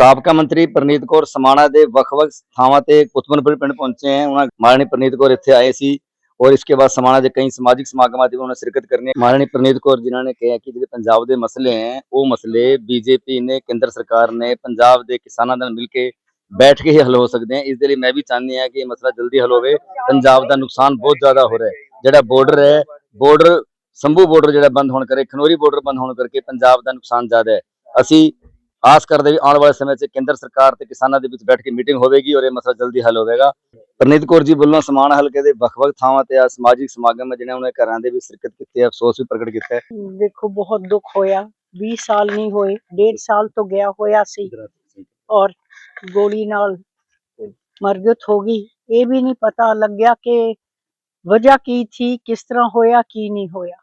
ਸਾਬਕਾ ਮੰਤਰੀ ਪ੍ਰਨੀਤ ਕੌਰ ਸਮਾਣਾ ਦੇ ਵੱਖ-ਵੱਖ ਥਾਵਾਂ ਤੇ ਕੁਤਬਨਪੁਰ ਪਿੰਡ ਪਹੁੰਚੇ ਹਨ ਉਹਨਾਂ ਮਾਨਣੀ ਪ੍ਰਨੀਤ ਕੌਰ ਇੱਥੇ ਆਏ ਸੀ ਔਰ ਇਸਕੇ ਬਾਅਦ ਸਮਾਣਾ ਦੇ ਕਈ ਸਮਾਜਿਕ ਸਮਾਗਮਾਂ ਤੇ ਉਹਨਾਂ ਸ਼ਿਰਕਤ ਕਰਨੀ ਹੈ। ਪ੍ਰਨੀਤ ਕੌਰ ਜਿਨ੍ਹਾਂ ਨੇ ਕਿਹਾ ਕਿ ਜਿਹੜੇ ਪੰਜਾਬ ਦੇ ਮਸਲੇ ਹੈ, ਉਹ ਮਸਲੇ ਬੀਜੇਪੀ ਨੇ, ਕੇਂਦਰ ਸਰਕਾਰ ਨੇ, ਪੰਜਾਬ ਦੇ ਕਿਸਾਨਾਂ ਨਾਲ ਮਿਲ ਕੇ ਬੈਠ ਕੇ ਹੀ ਹੱਲ ਹੋ ਸਕਦੇ ਹੈ। ਇਸ ਦੇ ਲਈ ਮੈਂ ਵੀ ਚਾਹੁੰਦੀ ਹਾਂ ਕਿ ਇਹ ਮਸਲਾ ਜਲਦੀ ਹੱਲ ਹੋਵੇ। ਪੰਜਾਬ ਦਾ ਨੁਕਸਾਨ ਬਹੁਤ ਜ਼ਿਆਦਾ ਹੋ ਰਿਹਾ ਹੈ। ਜਿਹੜਾ ਬਾਰਡਰ ਹੈ ਬਾਰਡਰ ਸੰਭੂ ਬਾਰਡਰ ਜਿਹੜਾ ਬੰਦ ਹੋਣ ਕਰਕੇ ਖਨੋਰੀ ਬਾਰਡਰ ਬੰਦ ਹੋਣ ਕਰਕੇ ਪੰਜਾਬ ਦਾ ਨੁਕਸਾਨ ਜ਼ਿਆਦਾ ਹੈ। ਅਸੀਂ ਆਸ ਕਰਦੇ ਵੀ ਆਉਣ ਵਾਲੇ ਸਮੇਂ 'ਚ ਕੇਂਦਰ ਸਰਕਾਰ ਤੇ ਕਿਸਾਨਾਂ ਦੇ ਵਿੱਚ ਬੈਠ ਕੇ ਮੀਟਿੰਗ ਹੋਵੇਗੀ ਔਰ ਇਹ ਮਸਲਾ ਜਲਦੀ ਹੱਲ ਹੋਵੇਗਾ। ਪ੍ਰਨੀਤ ਕੌਰ ਜੀ ਵੱਲੋਂ ਸਮਾਨ ਹਲਕੇ ਦੇ ਵੱਖ-ਵੱਖ ਥਾਵਾਂ ਤੇ ਆ ਸਮਾਜਿਕ ਸਮਾਗਮ ਜਿਹਨਾਂ ਉਹਨਾਂ ਘਰਾਂ ਦੇ ਵਿੱਚ ਸ਼ਿਰਕਤ ਕੀਤੀ ਹੈ, ਅਫਸੋਸ ਵੀ ਪ੍ਰਗਟ ਕੀਤਾ ਹੈ। ਦੇਖੋ, ਬਹੁਤ ਦੁੱਖ ਹੋਇਆ। 20 ਸਾਲ ਨਹੀਂ ਹੋਏ, ਡੇਢ ਸਾਲ ਤੋਂ ਗਿਆ ਹੋਇਆ ਸੀ। ਔਰ ਗੋਲੀ ਨਾਲ ਮਰਗਤ ਹੋ ਗਈ। ਇਹ ਵੀ ਨਹੀਂ ਪਤਾ ਲੱਗਿਆ ਕਿ ਵਜ੍ਹਾ ਕੀ ਥੀ, ਕਿਸ ਤਰ੍ਹਾਂ ਹੋਇਆ, ਕੀ ਨਹੀਂ ਹੋਇਆ।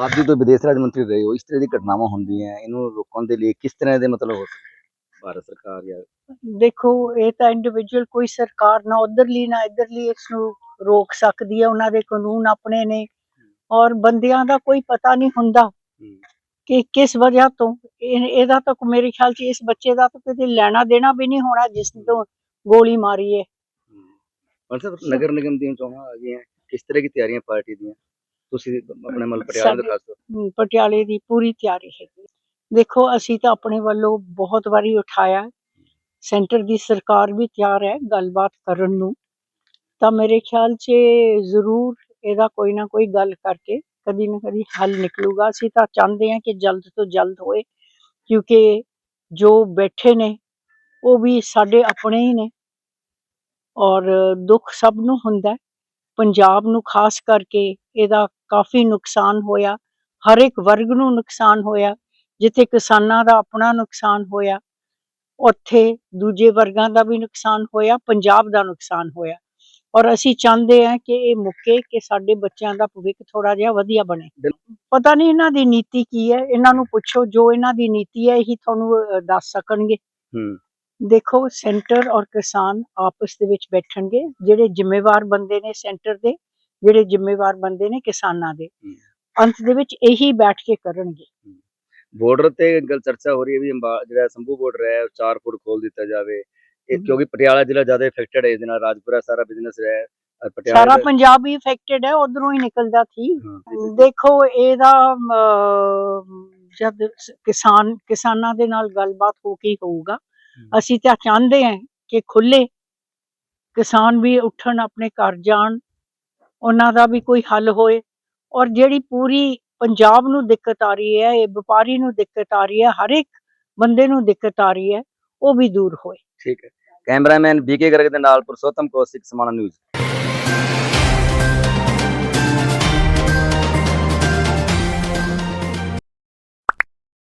ਆਪ ਜੀ ਤੋਂ ਵਿਦੇਸ਼ ਰਾਜ ਮੰਤਰੀ ਰਹੇ ਹੋ ਇਸ ਤਰ੍ਹਾਂ ਦੀ ਘਟਨਾਵਾਂ ਹੁੰਦੀਆਂ ਇਹਨੂੰ ਰੋਕਣ ਦੇ ਲਈ ਕਿਸ ਤਰ੍ਹਾਂ ਦੇ ਮਤਲਬ ਹੋ ਸਕਦਾ ਭਾਰਤ ਸਰਕਾਰ ਜਾਂ ਦੇਖੋ ਇਹ ਤਾਂ ਇੰਡੀਵਿਜੂਅਲ ਕੋਈ ਸਰਕਾਰ ਨਾ ਉਧਰਲੀ ਨਾ ਇਧਰਲੀ ਇਸ ਨੂੰ ਰੋਕ ਸਕਦੀ ਹੈ ਉਹਨਾਂ ਦੇ ਕਾਨੂੰਨ ਆਪਣੇ ਨੇ ਔਰ ਬੰਦਿਆਂ ਦਾ ਕੋਈ ਪਤਾ ਨਹੀਂ ਹੁੰਦਾ ਕਿ ਕਿਸ ਵਜ੍ਹਾ ਤੋਂ। ਇਹ- ਇਹਦਾ ਤਾਂ ਮੇਰੇ ਖਿਆਲ 'ਚ ਇਸ ਬੱਚੇ ਦਾ ਤਾਂ ਕਿਤੇ ਲੈਣਾ ਦੇਣਾ ਵੀ ਨਹੀਂ ਹੋਣਾ ਜਿਸ ਤੋਂ ਗੋਲੀ ਮਾਰੀ ਹੈ। ਮਤਲਬ ਨਗਰ ਨਿਗਮ ਦੀਆਂ ਚੋਣਾਂ ਆ ਗਈਆਂ ਕਿਸ ਤਰ੍ਹਾਂ ਦੀ ਤਿਆਰੀਆਂ ਪਾਰਟੀ ਦੀਆਂ? ਤੁਸੀਂ ਆਪਣੇ ਮਲ ਪਟਿਆਲਾ ਦੇ ਖਾਸ ਹਮ, ਪਟਿਆਲੇ ਦੀ ਪੂਰੀ ਤਿਆਰੀ ਹੈਗੀ। ਦੇਖੋ ਅਸੀਂ ਤਾਂ ਆਪਣੇ ਵੱਲੋਂ ਬਹੁਤ ਵਾਰੀ ਉਠਾਇਆ ਸੈਂਟਰ ਦੀ ਸਰਕਾਰ ਵੀ ਤਿਆਰ ਹੈ ਗੱਲਬਾਤ ਕਰਨ ਨੂੰ। ਤਾਂ ਮੇਰੇ ਖਿਆਲ 'ਚ ਜ਼ਰੂਰ ਇਹਦਾ ਕੋਈ ਨਾ ਕੋਈ ਗੱਲ ਕਰਕੇ ਕਦੀ ਨਾ ਕਦੀ ਹੱਲ ਨਿਕਲੂਗਾ। ਅਸੀਂ ਤਾਂ ਚਾਹੁੰਦੇ ਹਾਂ ਕਿ ਜਲਦ ਤੋਂ ਜਲਦ ਹੋਏ ਕਿਉਂਕਿ ਜੋ ਬੈਠੇ ਨੇ ਉਹ ਵੀ ਸਾਡੇ ਆਪਣੇ ਹੀ ਨੇ। ਔਰ ਦੁੱਖ ਸਭ ਨੂੰ ਹੁੰਦਾ ਹੈ। ਪੰਜਾਬ ਨੂੰ ਖਾਸ ਕਰਕੇ ਇਹਦਾ ਕਾਫੀ ਨੁਕਸਾਨ ਹੋਇਆ ਹਰ ਇੱਕ ਵਰਗ ਨੂੰ ਨੁਕਸਾਨ ਹੋਇਆ ਜਿੱਥੇ ਕਿਸਾਨਾਂ ਦਾ ਆਪਣਾ ਨੁਕਸਾਨ ਹੋਇਆ ਉੱਥੇ ਦੂਜੇ ਵਰਗਾਂ ਦਾ ਵੀ ਨੁਕਸਾਨ ਹੋਇਆ ਪੰਜਾਬ ਦਾ ਨੁਕਸਾਨ ਹੋਇਆ। ਔਰ ਅਸੀਂ ਚਾਹੁੰਦੇ ਹਾਂ ਕਿ ਇਹ ਮੁੱਕੇ ਕਿ ਸਾਡੇ ਬੱਚਿਆਂ ਦਾ ਭਵਿੱਖ ਥੋੜਾ ਜਿਹਾ ਵਧੀਆ ਬਣੇ। ਪਤਾ ਨਹੀਂ ਇਹਨਾਂ ਦੀ ਨੀਤੀ ਕੀ ਹੈ ਇਹਨਾਂ ਨੂੰ ਪੁੱਛੋ ਜੋ ਇਹਨਾਂ ਦੀ ਨੀਤੀ ਹੈ ਇਹੀ ਤੁਹਾਨੂੰ ਦੱਸ ਸਕਣਗੇ। ਦੇਖੋ ਸੈਂਟਰ ਔਰ ਕਿਸਾਨ ਆਪਸ ਦੇ ਵਿੱਚ ਬੈਠਣਗੇ ਜਿਹੜੇ ਜ਼ਿੰਮੇਵਾਰ ਬੰਦੇ ਨੇ ਸੈਂਟਰ ਦੇ ਜਿਹੜੇ ਜ਼ਿੰਮੇਵਾਰ ਬੰਦੇ ਨੇ ਕਿਸਾਨਾਂ ਦੇ। ਅੰਤ ਦੇ ਵਿੱਚ ਇਹੀ ਬੈਠ ਕੇ ਕਰਨਗੇ। ਬਾਰਡਰ ਤੇ ਗੱਲ ਚਰਚਾ ਹੋ ਰਹੀ ਹੈ ਵੀ ਜਿਹੜਾ ਸੰਭੂ ਬਾਰਡਰ ਹੈ ਉਹ 4 ਫੁੱਟ ਖੋਲ ਦਿੱਤਾ ਜਾਵੇ। ਇਹ। ਕਿਉਂਕਿ ਪਟਿਆਲਾ ਜ਼ਿਲ੍ਹਾ ਜ਼ਿਆਦਾ ਇਫੈਕਟਡ ਹੈ ਇਹਦੇ ਨਾਲ ਰਾਜਪੁਰਾ ਸਾਰਾ ਬਿਜ਼ਨਸ ਹੈ ਸਾਰਾ ਪੰਜਾਬ ਹੀ ਇਫੈਕਟਡ ਹੈ ਉਧਰੋਂ ਹੀ ਨਿਕਲਦਾ ਸੀ। ਦੇਖੋ ਇਹਦਾ ਜਦ ਕਿਸਾਨ ਕਿਸਾਨਾਂ ਦੇ ਨਾਲ ਗੱਲਬਾਤ ਹੋ ਕੇ ਹੋਊਗਾ। ਅਸੀਂ ਤਾਂ ਚਾਹੁੰਦੇ ਹਾਂ ਕਿ ਖੁੱਲੇ ਕਿਸਾਨ ਵੀ ਉੱਠਣ ਆਪਣੇ ਘਰ ਜਾਣ ਉਹਨਾਂ ਦਾ ਵੀ ਕੋਈ ਹੱਲ ਹੋਏ। ਔਰ ਜਿਹੜੀ ਪੂਰੀ ਪੰਜਾਬ ਨੂੰ ਦਿੱਕਤ ਆ ਰਹੀ ਹੈ, ਇਹ ਵਪਾਰੀ ਨੂੰ ਦਿੱਕਤ ਆ ਰਹੀ ਹੈ, ਹਰ ਇੱਕ ਬੰਦੇ ਨੂੰ ਦਿੱਕਤ ਆ ਰਹੀ ਹੈ, ਉਹ ਵੀ ਦੂਰ ਹੋਏ। ਠੀਕ ਹੈ। ਕੈਮਰਾਮੈਨ ਬੀਕੇ ਗਰਗ ਦੇ ਨਾਲ ਪੁਰਸ਼ੋਤਮ ਕੌਸ਼ਿਕ ਸਮਾਣਾ ਨਿਊਜ਼।